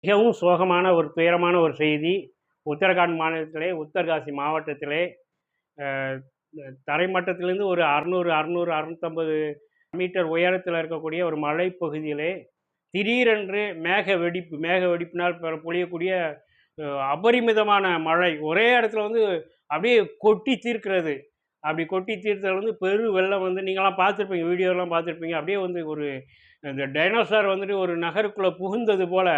மிகவும் சோகமான ஒரு துயரமான ஒரு செய்தி. உத்தரகாண்ட் மாநிலத்திலே உத்தர்காசி மாவட்டத்திலே தரைமட்டத்திலேருந்து தரைமட்டத்திலிருந்து ஒரு அறுநூறு அறுநூறு அறுநூத்தம்பது மீட்டர் உயரத்தில் இருக்கக்கூடிய ஒரு மலைப்பகுதியிலே திடீரென்று மேக வெடிப்பு மேக வெடிப்பினால் பெற- பொழியக்கூடிய அபரிமிதமான மழை ஒரே இடத்துல வந்து அப்படியே கொட்டி தீர்க்கிறது. அப்படி கொட்டி தீர்த்தது வந்து பெரு வெள்ளம் வந்து நீங்களாம் பார்த்துருப்பீங்க வீடியோலாம் பார்த்துருப்பீங்க. அப்படியே வந்து ஒரு இந்த டைனோசார் வந்துட்டு ஒரு நகருக்குள்ளே புகுந்தது போல்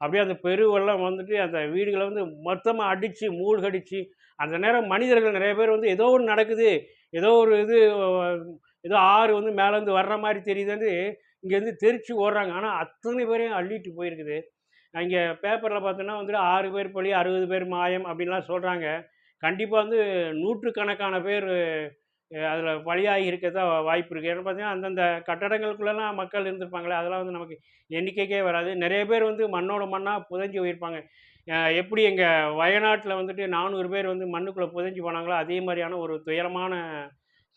அப்படியே அந்த பெருவெல்லாம் வந்துட்டு அந்த வீடுகளை வந்து மொத்தமாக அடித்து மூழ்கடிச்சு அந்த நேரம் மனிதர்கள் நிறைய பேர் வந்து ஏதோ ஒன்று நடக்குது. ஏதோ ஒரு இது ஏதோ ஆறு வந்து மேலேருந்து வர்ற மாதிரி தெரியுதுன்னு இங்கேருந்து தெரிச்சு ஓடுறாங்க. ஆனால் அத்தனை பேரையும் அள்ளிட்டு போயிருக்குது. இங்கே பேப்பரில் பார்த்தோன்னா வந்துட்டு ஆறு பேர் பழி அறுபது பேர் மாயம் அப்படின்லாம் சொல்கிறாங்க கண்டிப்பாக வந்து நூற்றுக்கணக்கான பேர் அதில் பலியாகி தான் வாய்ப்பு இருக்குது ஏன்னு பார்த்தீங்கன்னா அந்தந்த கட்டடங்களுக்குள்ளெல்லாம் மக்கள் இருந்திருப்பாங்களே அதெல்லாம் வந்து நமக்கு எண்ணிக்கைக்கே வராது. நிறைய பேர் வந்து மண்ணோட மண்ணாக புதஞ்சி போயிருப்பாங்க. எப்படி எங்கள் வயநாட்டில் வந்துட்டு நானூறு பேர் வந்து மண்ணுக்குள்ளே புதஞ்சி போனாங்களோ அதே மாதிரியான ஒரு துயரமான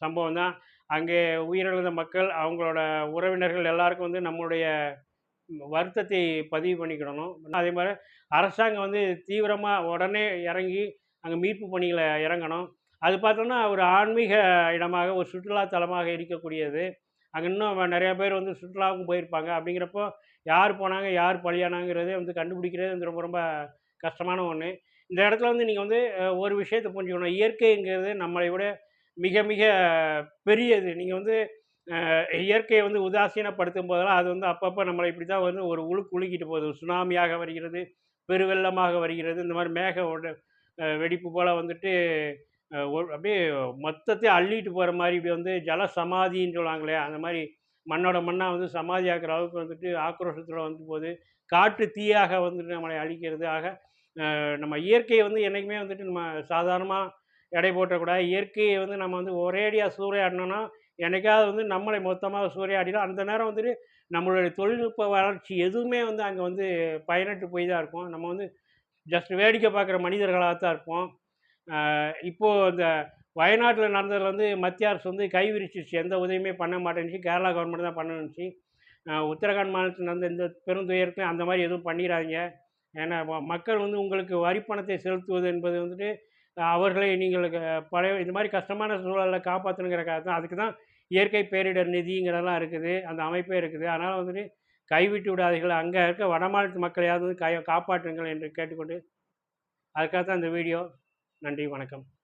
சம்பவம் தான். அங்கே உயிரிழந்த மக்கள் அவங்களோட உறவினர்கள் எல்லாருக்கும் வந்து நம்மளுடைய வருத்தத்தை பதிவு பண்ணிக்கிடணும். அதே மாதிரி அரசாங்கம் வந்து தீவிரமாக உடனே இறங்கி அங்கே மீட்பு பணிகளை இறங்கணும். அது பார்த்தோன்னா ஒரு ஆன்மீக இடமாக ஒரு சுற்றுலாத்தலமாக இருக்கக்கூடியது. அங்கே இன்னும் நிறையா பேர் வந்து சுற்றுலாவுக்கும் போயிருப்பாங்க. அப்படிங்கிறப்போ யார் போனாங்க யார் பலியானாங்கிறதே வந்து கண்டுபிடிக்கிறது வந்து ரொம்ப ரொம்ப கஷ்டமான ஒன்று இந்த இடத்துல வந்து நீங்கள் வந்து ஒரு விஷயத்தை புரிஞ்சுக்கணும். இயற்கைங்கிறது நம்மளை விட மிக மிக பெரியது. நீங்கள் வந்து இயற்கையை வந்து உதாசீனப்படுத்தும் போதெல்லாம் அது வந்து அப்பப்போ நம்மளை இப்படி தான் வந்து ஒரு உழுக்கு உழுக்கிட்டு போகுது. சுனாமியாக வருகிறது பெருவெள்ளமாக வருகிறது. இந்த மாதிரி மேக வெடிப்பு போல் வந்துட்டு அப்படியே மொத்தத்தை அள்ளிட்டு போகிற மாதிரி இப்படி வந்து ஜல சமாதின்னு சொல்லுவாங்களே அந்த மாதிரி மண்ணோட மண்ணாக வந்து சமாதி ஆக்கிற அளவுக்கு வந்துட்டு ஆக்ரோஷத்தில் வந்து போகுது காட்டு தீயாக வந்துட்டு நம்மளை அழிக்கிறது. ஆக நம்ம இயற்கையை வந்து என்றைக்குமே வந்துட்டு நம்ம சாதாரணமாக எடை போட்டக்கூடாது. இயற்கையை வந்து நம்ம வந்து ஒரேடியாக சூறையாடினோன்னா என்னைக்காவது வந்து நம்மளை மொத்தமாக சூறையாடிடும் அந்த நேரம் வந்துட்டு நம்மளுடைய தொழில்நுட்ப வளர்ச்சி எதுவுமே வந்து அங்கே வந்து பயனற்று போய் தான் இருக்கும். நம்ம வந்து ஜஸ்ட் வேடிக்கை பார்க்குற மனிதர்களாக தான் இருப்போம். இப்போது அந்த இந்த வயநாட்டில் நடந்ததில் வந்து மத்திய அரசு வந்து கைவிரிச்சிச்சு எந்த உதவியுமே பண்ண மாட்டேன்ச்சு கேரளா கவர்மெண்ட் தான் பண்ணணுச்சு உத்தரகாண்ட் மாநிலத்தில் நடந்த இந்த பெருந்துயரத்தையும் அந்த மாதிரி எதுவும் பண்ணிடாதீங்க. ஏன்னா மக்கள் வந்து உங்களுக்கு வரிப்பணத்தை செலுத்துவது என்பது வந்துட்டு அவர்களை நீங்கள் பழைய இந்த மாதிரி கஷ்டமான சூழலில் காப்பாற்றணுங்கிறக்காக தான். அதுக்கு தான் இயற்கை பேரிடர் நிதிங்கிறதெல்லாம் இருக்குது. அந்த அமைப்பே இருக்குது. அதனால் வந்துட்டு கைவிட்டு விடாதீர்கள். அங்கே இருக்க வடமாநிலத்து மக்களையாவது கை காப்பாற்றுங்கள் என்று கேட்டுக்கொண்டு அதுக்காக தான் இந்த வீடியோ நன்றி வணக்கம்.